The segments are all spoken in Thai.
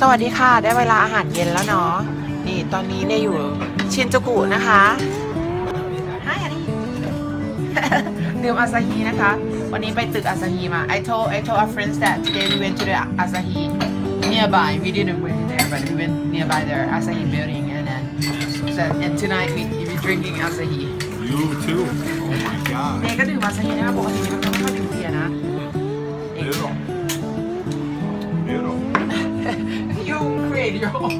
สวัสดีค่ะ ได้เวลาอาหารเย็นแล้วเนาะ นี่ตอนนี้เนี่ยอยู่ชินจูกุนะคะฮายอันนี้ดื่มอาซาฮีนะคะ วันนี้ไปตึกอาซาฮีมา I told I told our friends that today we went to the Asahi nearby we didn't went there but we went nearby their Asahi building and then said and tonight we we drinking Asahi You too. Oh my god. เนก็ดื่มอาซาฮีนะคะปกติมันก็ไม่ค่อยดื่มเบียร์นะ Beautiful. Beautiful. You create your own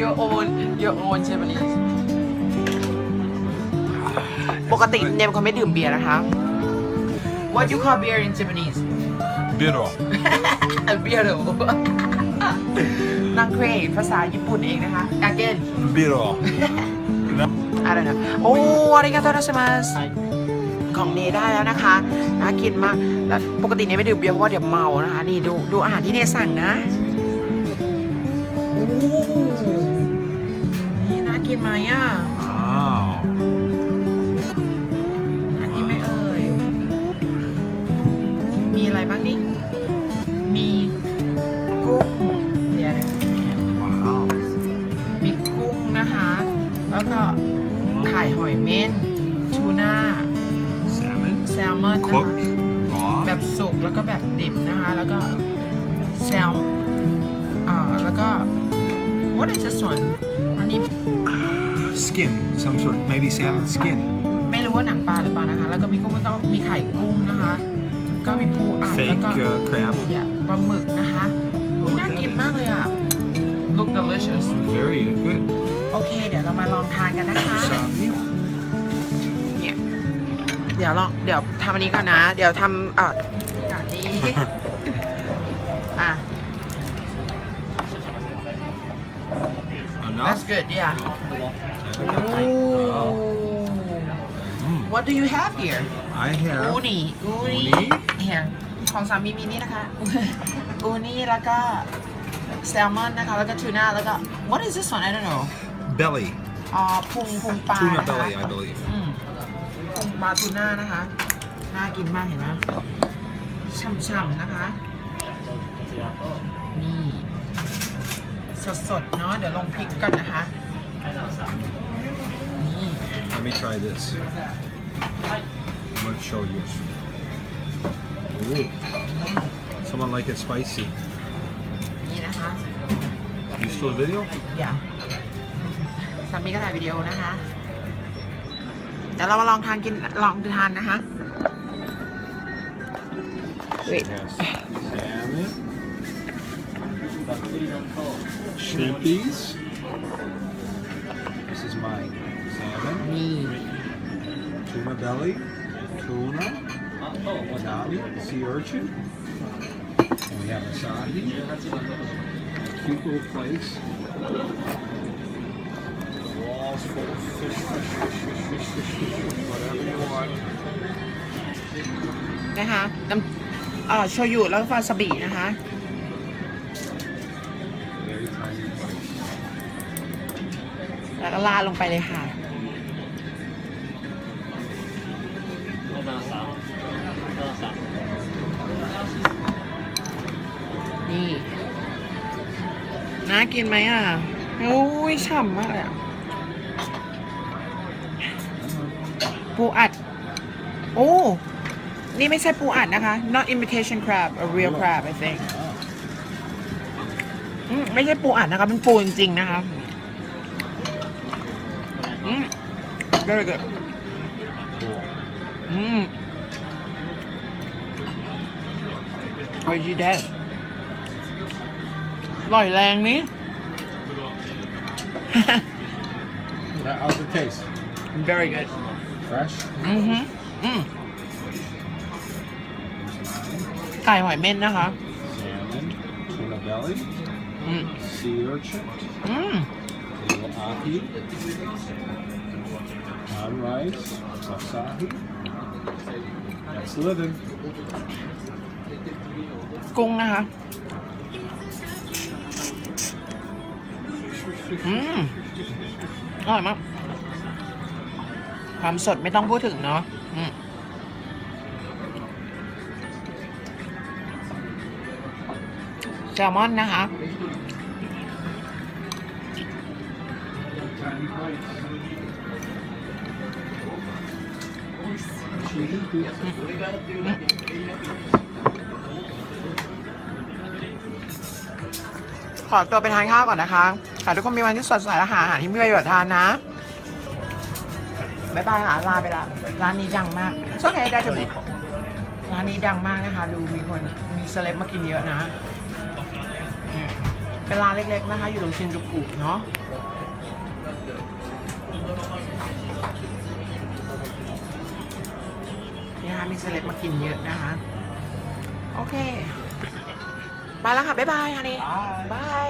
your own your own Japanese ปกติเนมเขาไม่ดื่มเบียร์นะคะ What you call beer in Japanese Beautiful. เบียร์หรือนางเครภาษาญี่ปุ่นเองนะคะ again Beautiful. I don't know โอ้อาริกาโตนัสมาสของเนได้แล้วนะคะน่ากินมาก แล้วปกติเนไม่ดื่มเบียร์เพราะว่าเดี๋ยวเมานะคะ นี่ดูดูอาหารที่เนสั่งนะโอ้ นี่น่ากินไหมอะ Wow. อันนี้ไม่เอ่ย มีอะไรบ้างนี่ มีกุ้งเดี๋ยวนะ Wow. มีกุ้งนะคะ แล้วก็ไข่หอยเม่นทูน่า Salmon. แซลมอนนะคะ Cooked. Raw. แบบสุกแล้วก็แบบดิบนะคะ แล้วก็แซลอ่าแล้วก็ what is this one อันนี้ Skin. Some sort. Maybe salmon skin. ไม่รู้ว่าหนังปลาหรือเปล่านะคะ แล้วก็มีกุ้งก็ต้องมีไข่กุ้งนะคะ ก็มีปูอัดแล้ว Fake ก็ uh, crab. เนี่ยปลาหมึกนะคะอุ๊ยน่ากินมากเลยอะ look delicious Very good. โอเค เดี๋ยวเรามาลองทานกันนะคะ Wasabi. เนี่ยเดี๋ยวลอง เดี๋ยวทำอันนี้ก่อนนะ เดี๋ยวทำเอ่ออย่างนี้ อะ yeah Oh. Mm. what do you have here I อู have นี่อูนี่ uni. here ของสามีมีนี่นะคะ อูนี่แล้วก็แซลมอนนะคะ แล้วก็ทูน่าแล้วก็ what is this one I don't know belly. อ๋อพุงพุงปลา Tuna นะคะ belly, I believe. อืมพุงปลาทูน่านะคะ น่ากินมากเห็นไหมช่ำๆนะคะ นี่ สดๆเนาะเดี๋ยวลงพริกก่อนนะคะนี่ Let me try this. I'm gonna show you. Ooh. Someone like it spicy. นี่นะคะ You still video? อย่าสามีก็ถ่ายวิดีโอนะคะ เดี๋ยวเรามาลองทานกินลองทานนะคะ Wait. Yes. Salmon. Shrimpies. This is mine. Salmon. นี่ Tuna belly. Tuna. Nami. Sea urchin. And we have asahi. Cute little place. Walls full of fish, fish, fish, fish, fish, fish, fish, whatever you want. นะคะน้ำเอ่อโชยุแล้วก็วาซาบินะคะ Very tiny place. แล้วก็ลาดลงไปเลยค่ะ นี่ น่ากินไหมอะโอ้ยฉ่ำมากเลยอะปูอัด โอ้ นี่ไม่ใช่ปูอัดนะคะ not imitation crab a real crab I think อืมไม่ใช่ปูอัดนะคะเป็นปูจริงๆนะคะอืม very good Cool. อืมโอ้ยจีเดสอร่อยแรงนี้ That- How's it taste? very good Fresh? อือหืออืมไก่หอยเม่นนะคะ Salmon, tuna belly, อืม sea urchin, อืม little ahi, on rice, asahi. That's living. กุ้งนะคะ อืม อร่อยมาก ความสดไม่ต้องพูดถึงเนาะ อืม แซลมอนนะคะ ขอตัวไปทานข้าวก่อนนะคะขอทุกคนมีวันที่สดใสและหาอาหารที่มีประโยชน์ทานนะบ๊ายบายค่ะลาไปละร้านนี้ดังมากช่วงไหนด้จะบุ ร้านนี้ดังมากนะคะดูมีคนมีเซเลบมากินเยอะนะอืมเป็นร้านเล็กๆนะคะ อยู่ตรงชินจูกุเนาะนี่นะคะมีเซเลบมากินเยอะนะคะ โอเค ไปแล้วค่ะ บ๊ายบายค่ะนี่บาย